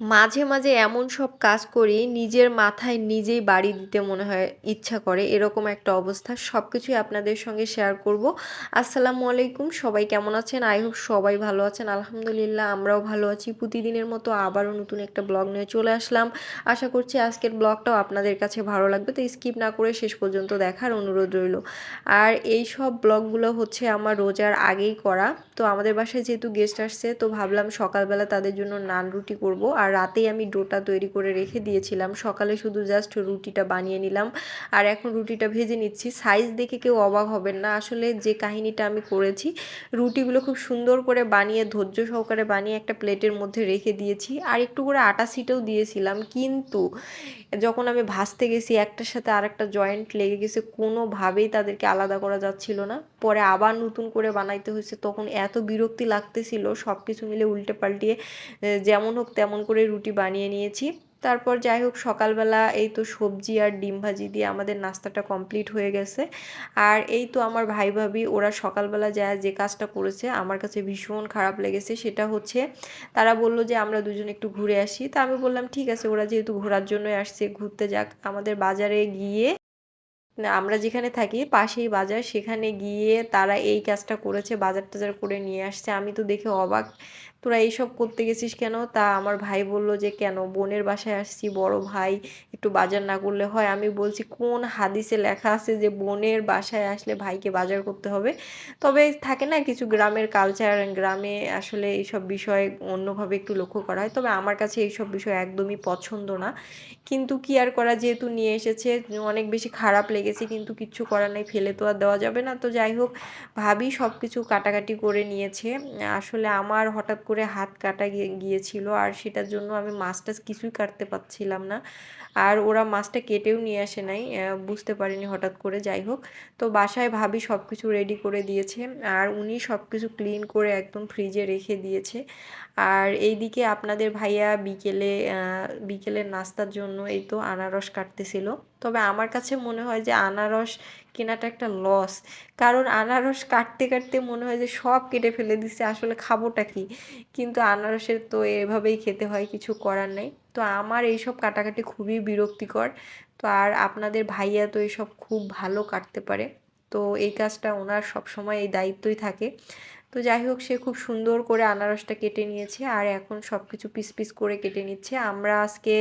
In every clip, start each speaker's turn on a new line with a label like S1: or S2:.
S1: মাঝে মাঝে এমন সব কাজ করি, নিজের মাথায় নিজেই বাড়ি দিতে মনে হয় ইচ্ছা করে। এরকম একটা অবস্থা। সব কিছুই আপনাদের সঙ্গে শেয়ার করব। আসসালামু আলাইকুম। সবাই কেমন আছেন? আই হোপ সবাই ভালো আছেন। আলহামদুলিল্লাহ, আমরাও ভালো আছি। প্রতিদিনের মতো আবারও নতুন একটা ব্লগ নিয়ে চলে আসলাম। আশা করছি আজকের ব্লগটাও আপনাদের কাছে ভালো লাগবে। তো স্কিপ না করে শেষ পর্যন্ত দেখার অনুরোধ রইল। আর এই সব ব্লগগুলো হচ্ছে আমার রোজার আগেই করা। তো আমাদের বাসায় যেহেতু গেস্ট আসছে, তো ভাবলাম সকালবেলা তাদের জন্য নান রুটি করব। আর রাতেই আমি ডোটা তৈরি করে রেখে দিয়েছিলাম। সকালে শুধু জাস্ট রুটিটা বানিয়ে নিলাম। আর এখন রুটিটা ভেজে নিচ্ছি। সাইজ দেখে কেউ অবাক হবেন না। আসলে যে কাহিনীটা আমি করেছি, রুটিগুলো খুব সুন্দর করে বানিয়ে, ধৈর্য সহকারে বানিয়ে একটা প্লেটের মধ্যে রেখে দিয়েছি। আর একটু করে আটা সিটেও দিয়েছিলাম। কিন্তু যখন আমি ভাজতে গেছি, একটার সাথে আরেকটা জয়েন্ট লেগে গেছে, কোনোভাবেই তাদেরকে আলাদা করা যাচ্ছিল না। পরে আবার নতুন করে বানাইতে হয়েছে। তখন এত বিরক্তি লাগতেছিল। সব কিছু মিলে উল্টে পাল্টিয়ে যেমন হোক তেমন করে রুটি বানিয়ে নিয়েছি। তারপর যাই হোক সকালবেলা এই তো সবজি আর ডিম ভাজি দিয়ে আমাদের নাস্তাটা কমপ্লিট হয়ে গেছে। আর এই তো আমার ভাই ভাবি ওরা সকালবেলা যা যে কাজটা করেছে, আমার কাছে ভীষণ খারাপ লেগেছে। সেটা হচ্ছে, তারা বলল যে আমরা দুজন একটু ঘুরে আসি। তা আমি বললাম, ঠিক আছে, ওরা যেহেতু ঘোরার জন্যই আসছে, ঘুরতে যাক। আমাদের বাজারে গিয়ে আমরা যেখানে থাকি, পাশেই বাজার, সেখানে গিয়ে তারা এই কাজটা করেছে বাজার টাজার করে নিয়ে আসছে। আমি তো দেখে অবাক তোরা এইসব করতে গেছিস কেন? তা আমার ভাই বলল যে, কেন? বোনের বাসায় আসছি, বড় ভাই, একটু বাজার না করলে হয়? আমি বলছি, কোন হাদিসে লেখা আছে যে, বোনের বাসায় আসলে ভাইকে বাজার করতে হবে? তবে থাকে না, কিছু গ্রামের কালচার গ্রামে আসলে এইসব বিষয় অন্যভাবে একটু লক্ষ্য করা হয়। তবে আমার কাছে এইসব বিষয় একদমই পছন্দ না। কিন্তু কি আর করা, যেহেতু নিয়ে এসেছে, অনেক বেশি খারাপ লেগেছে, কিন্তু কিচ্ছু করার নেই, ফেলে তো আর দেওয়া যাবে না। তো যাই হোক, ভাবি সব কিছু কাটাকাটি করে নিয়েছে। আসলে আমার হঠাৎ করে হাত কাটা গিয়েছিল আর সেটার জন্য আমি মাছটা কিছুই কাটতে পারছিলাম না। আর ওরা মাছটা কেটেও নিয়ে আসে নাই বুঝতে পারিনি হঠাৎ করে, যাই হোক। তো বাসায় ভাবি সব কিছু রেডি করে দিয়েছে আর উনি সব কিছু ক্লিন করে একদম ফ্রিজে রেখে দিয়েছে। আর এইদিকে আপনাদের ভাইয়া বিকেলে বিকেলের নাস্তার জন্য এই তো আনারস কাটতেছিল। তবে আমার কাছে মনে হয় যে আনারস কেনাটা একটা লস কারণ আনারস কাটতে কাটতে মনে হয় যে সব কেটে ফেলে দিচ্ছে আসলে খাবোটা কি? কিন্তু আনারসের তো এভাবেই খেতে হয়, কিছু করার নেই। তো আমার এইসব কাটাকাটি খুবই বিরক্তিকর। তো আর আপনাদের ভাইয়া তো এইসব খুব ভালো কাটতে পারে। তো এই কাজটা ওনার সবসময় এই দায়িত্বই থাকে। তো যাই হোক, সে খুব সুন্দর করে আনারসটা কেটে নিয়েছে আর এখন সব কিছু পিস পিস করে কেটে নিচ্ছে। আমরা আজকে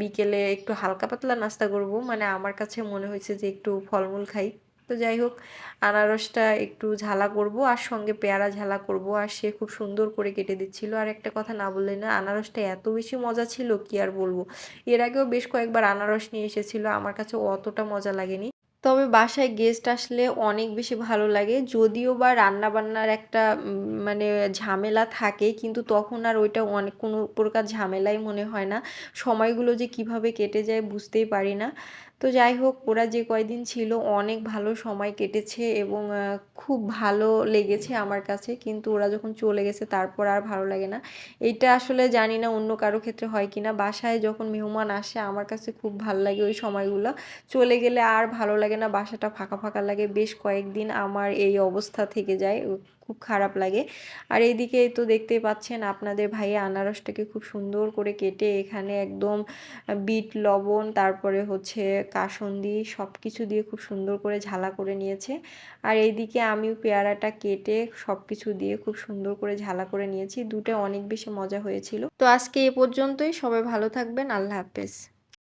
S1: বিকেলে একটু হালকা পাতলা নাস্তা করব মানে আমার কাছে মনে হয়েছে যে একটু ফলমূল খাই। তো যাই হোক, আনারসটা একটু ঝালা করব আর সঙ্গে পেয়ারা ঝালা করব আর সে খুব সুন্দর করে কেটে দিচ্ছিল। আর একটা কথা না বললে না, আনারসটা এত বেশি মজা ছিল, কি আর বলব? এর আগেও বেশ কয়েকবার আনারস নিয়ে এসেছিল, আমার কাছে অতটা মজা লাগেনি। তবে বাসায় গেস্ট আসলে অনেক বেশি ভালো লাগে। যদিও বা রান্নাবান্নার একটা মানে ঝামেলা থাকে, কিন্তু তখন আর ওইটা অনেক কোনো প্রকার ঝামেলাই মনে হয় না। সময়গুলো যে কীভাবে কেটে যায় বুঝতেই পারি না। তো যাই হোক, ওরা যে কয়দিন ছিল, অনেক ভালো সময় কেটেছে এবং খুব ভালো লেগেছে আমার কাছে। কিন্তু ওরা যখন চলে গেছে, তারপর আর ভালো লাগে না। এইটা আসলে জানি না অন্য কারও ক্ষেত্রে হয় কি না বাসায় যখন মেহমান আসে, আমার কাছে খুব ভালো লাগে ওই সময়গুলো। চলে গেলে আর ভালো লাগে না, বাসাটা ফাঁকা ফাঁকা লাগে। বেশ কয়েকদিন আমার এই অবস্থা থেকে যায় খুব খারাপ লাগে। আর এইদিকে তো দেখতেই পাচ্ছেন, আপনাদের ভাইয়া আনারসটাকে খুব সুন্দর করে কেটে এখানে একদম বিট, লবণ, তারপরে হচ্ছে কাসন্দি সব কিছু দিয়ে খুব সুন্দর করে ঝালা করে নিয়েছে। আর এইদিকে আমিও পেয়ারাটা কেটে সব কিছু দিয়ে খুব সুন্দর করে ঝালা করে নিয়েছি। দুটো অনেক বেশি মজা হয়েছিল। তো আজকে এ পর্যন্তই। সবাই ভালো থাকবেন। আল্লাহ হাফেজ।